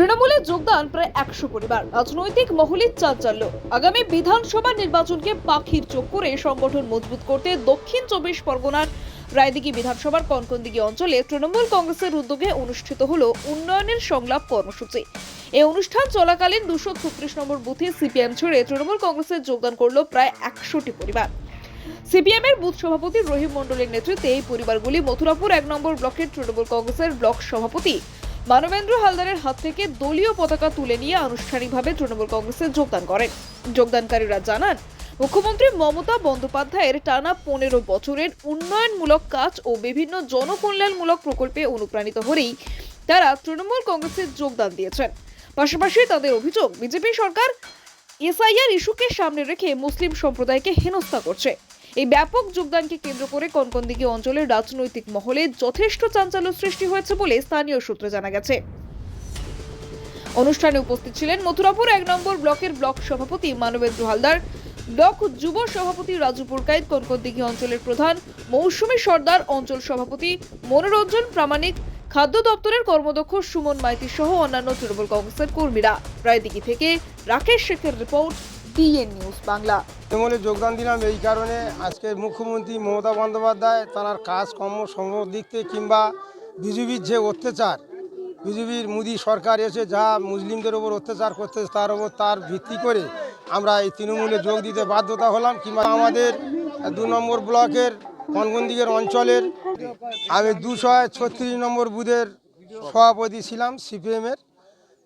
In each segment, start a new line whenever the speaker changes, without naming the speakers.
তৃণমূলে যোগদান প্রায় একশো পরিবার। রাজনৈতিক মহলের চাঞ্চল্য। আগামী বিধানসভা নির্বাচনকে পাখির চোখ করে সংগঠন মজবুত করতে দক্ষিণ চব্বিশ পরগনার রায়দিঘি বিধানসভার কনকনদিঘি অঞ্চলে তৃণমূল কংগ্রেসের উদ্যোগে অনুষ্ঠিত হল উন্নয়নের সংলাপ কর্মসূচি। এই অনুষ্ঠান চলাকালীন দুশো ছত্রিশ নম্বর বুথে সিপিএম ছেড়ে তৃণমূল কংগ্রেসে যোগদান করল প্রায় একশোটি পরিবার। সিপিএম এর বুথ সভাপতি রহিম মণ্ডলের নেতৃত্বে এই পরিবারগুলি মথুরাপুর এক নম্বর ব্লকের তৃণমূল কংগ্রেসের ব্লক সভাপতি মানবেন্দ্র হালদারের হাত থেকে দলীয় পতাকা তুলে নিয়ে আনুষ্ঠানিকভাবে তৃণমূল কংগ্রেসে যোগদান করেন। যোগদানকারীরা জানান, মুখ্যমন্ত্রী মমতা বন্দ্যোপাধ্যায়ের টানা পনেরো বছরের উন্নয়নমূলক কাজ ও বিভিন্ন জনকল্যাণমূলক প্রকল্পে অনুপ্রাণিত হলেই তারা তৃণমূল কংগ্রেসে যোগদান দিয়েছেন। পাশাপাশি তাদের অভিযোগ, বিজেপি সরকার এসআইআর ইস্যুকে সামনে রেখে মুসলিম সম্প্রদায়কে হেনস্থা করছে। এই ব্যাপক যোগদানকে কেন্দ্র করে কনকনদিঘি অঞ্চলের রাজনৈতিক মহলে যথেষ্ট চাঞ্চল্য সৃষ্টি হয়েছে বলে স্থানীয় সূত্রে জানা গেছে। অনুষ্ঠানে উপস্থিত ছিলেন মথুরাপুর এক নম্বর ব্লকের ব্লক সভাপতি মানবেন্দ্র হালদার, ব্লক যুব সভাপতি রাজু পুরকাইত, কনকনদিঘি অঞ্চলের প্রধান মৌসুমী সর্দার, অঞ্চল সভাপতি মনোরঞ্জন প্রামাণিক, খাদ্য দপ্তরের কর্মদক্ষ সুমন মাইতি সহ অন্যান্য তৃণমূল কংগ্রেসের কর্মীরা। রায়দিঘি থেকে রাকেশ শেখের রিপোর্ট ডিএন নিউজ বাংলা।
তৃণমূলে যোগদান দিলাম এই কারণে আজকে মুখ্যমন্ত্রী মমতা বন্দ্যোপাধ্যায় তার কাজকর্ম সঙ্গ দিক থেকে কিংবা বিজেপির যে অত্যাচার, বিজেপির মোদী সরকার এসে যা মুসলিমদের ওপর অত্যাচার করতে তার ওপর তার ভিত্তি করে আমরা এই তৃণমূলে যোগ দিতে বাধ্যতা হলাম কিংবা আমাদের দু নম্বর ব্লকের কনগনদিগের অঞ্চলের আমি দুশো ছত্রিশ নম্বর বুথের সভাপতি ছিলাম, সিপিএমের,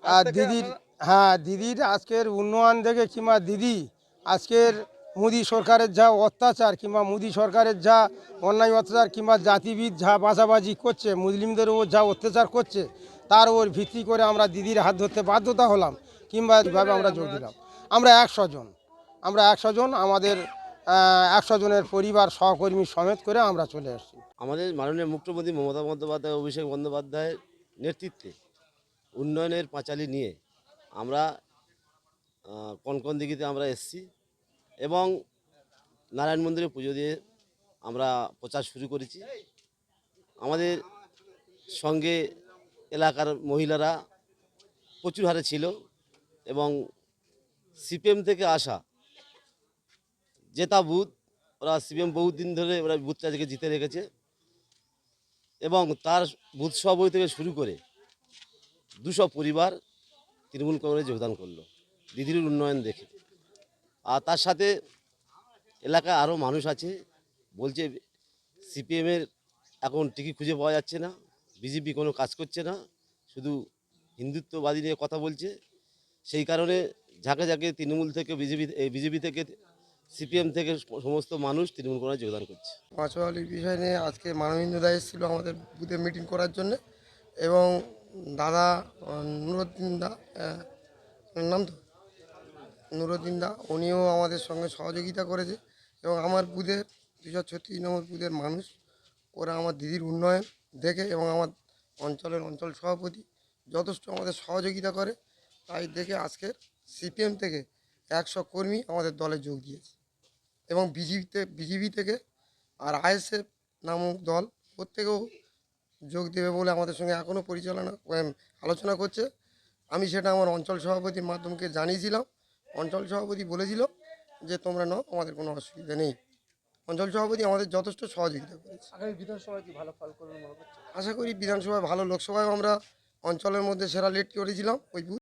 আর দিদির হ্যাঁ দিদির আজকের উন্নয়ন দেখে কিংবা দিদি আজকের মোদি সরকারের যা অত্যাচার কিংবা মোদী সরকারের যা অন্যায় অত্যাচার কিংবা জাতিবিদ যা বাঁচাবাজি করছে, মুসলিমদের ওপর যা অত্যাচার করছে, তার ওর ভিত্তি করে আমরা দিদির হাত ধরতে বাধ্যতা হলাম কিংবা এইভাবে আমরা যোগ দিলাম। আমরা একশো জন, আমরা একশো জন, আমাদের একশো জনের পরিবার সহকর্মী সমেত করে আমরা চলে আসছি।
আমাদের মাননীয় মুখ্যমন্ত্রী মমতা বন্দ্যোপাধ্যায়, অভিষেক বন্দ্যোপাধ্যায়ের নেতৃত্বে উন্নয়নের পাঁচালী নিয়ে আমরা আহ, কনকন দিঘিতে আমরা এসেছি এবং নারায়ণ মন্দিরে পুজো দিয়ে আমরা প্রচার শুরু করেছি। আমাদের সঙ্গে এলাকার মহিলারা প্রচুর হারে ছিল এবং সিপিএম থেকে আসা জেতা বুথ ওরা সিপিএম বহুদিন ধরে ওরা বুথটাকে জিতে রেখেছে এবং তার বুথ সভাপতি থেকে শুরু করে দুশো পরিবার তৃণমূল কংগ্রেস যোগদান করল। দিদির উন্নয়ন দেখে। আর তার সাথে এলাকায় আরও মানুষ আছে, বলছে সিপিএমের এখন টিকিট খুঁজে পাওয়া যাচ্ছে না, বিজেপি কোনো কাজ করছে না, শুধু হিন্দুত্ববাদী নিয়ে কথা বলছে। সেই কারণে ঝাঁকে ঝাঁকে তৃণমূল থেকে বিজেপি বিজেপি থেকে সিপিএম থেকে সমস্ত মানুষ তৃণমূল কংগ্রেস যোগদান করছে।
পাঁচওয়ালির বিষয় নিয়ে আজকে মানবেন্দ্র দায় এসেছিল আমাদের বুথে মিটিং করার জন্য এবং দাদা নুরুদ্দিন দা নাম তো? নুরুদ্দিন দা উনিও আমাদের সঙ্গে সহযোগিতা করেছে এবং আমার বুথের দুশো ছত্রিশ নম্বর বুথের মানুষ, ওরা আমার দিদির উন্নয়ন দেখে এবং আমার অঞ্চলের অঞ্চল সভাপতি যথেষ্ট আমাদের সহযোগিতা করে, তাই দেখে আজকের সিপিএম থেকে একশো কর্মী আমাদের দলে যোগ দিয়েছে এবং বিজেপিতে বিজেপি থেকে আর আইএসএফ নামক দল প্রত্যেকেও যোগ দেবে বলে আমাদের সঙ্গে এখনও পরিচালনা আলোচনা করছে। আমি সেটা আমার অঞ্চল সভাপতির মাধ্যমকে জানিয়েছিলাম। অঞ্চল সভাপতি বলেছিল যে তোমরা নাও আমাদের কোনো অসুবিধা নেই। অঞ্চল সভাপতি আমাদের যথেষ্ট সহযোগিতা করেছে।
আগামী বিধানসভায় কি ভালো ফল করবে
আশা করি বিধানসভায় ভালো লোকসভায় আমরা অঞ্চলের মধ্যে সেরা লিড করেছিলাম ওই বুথ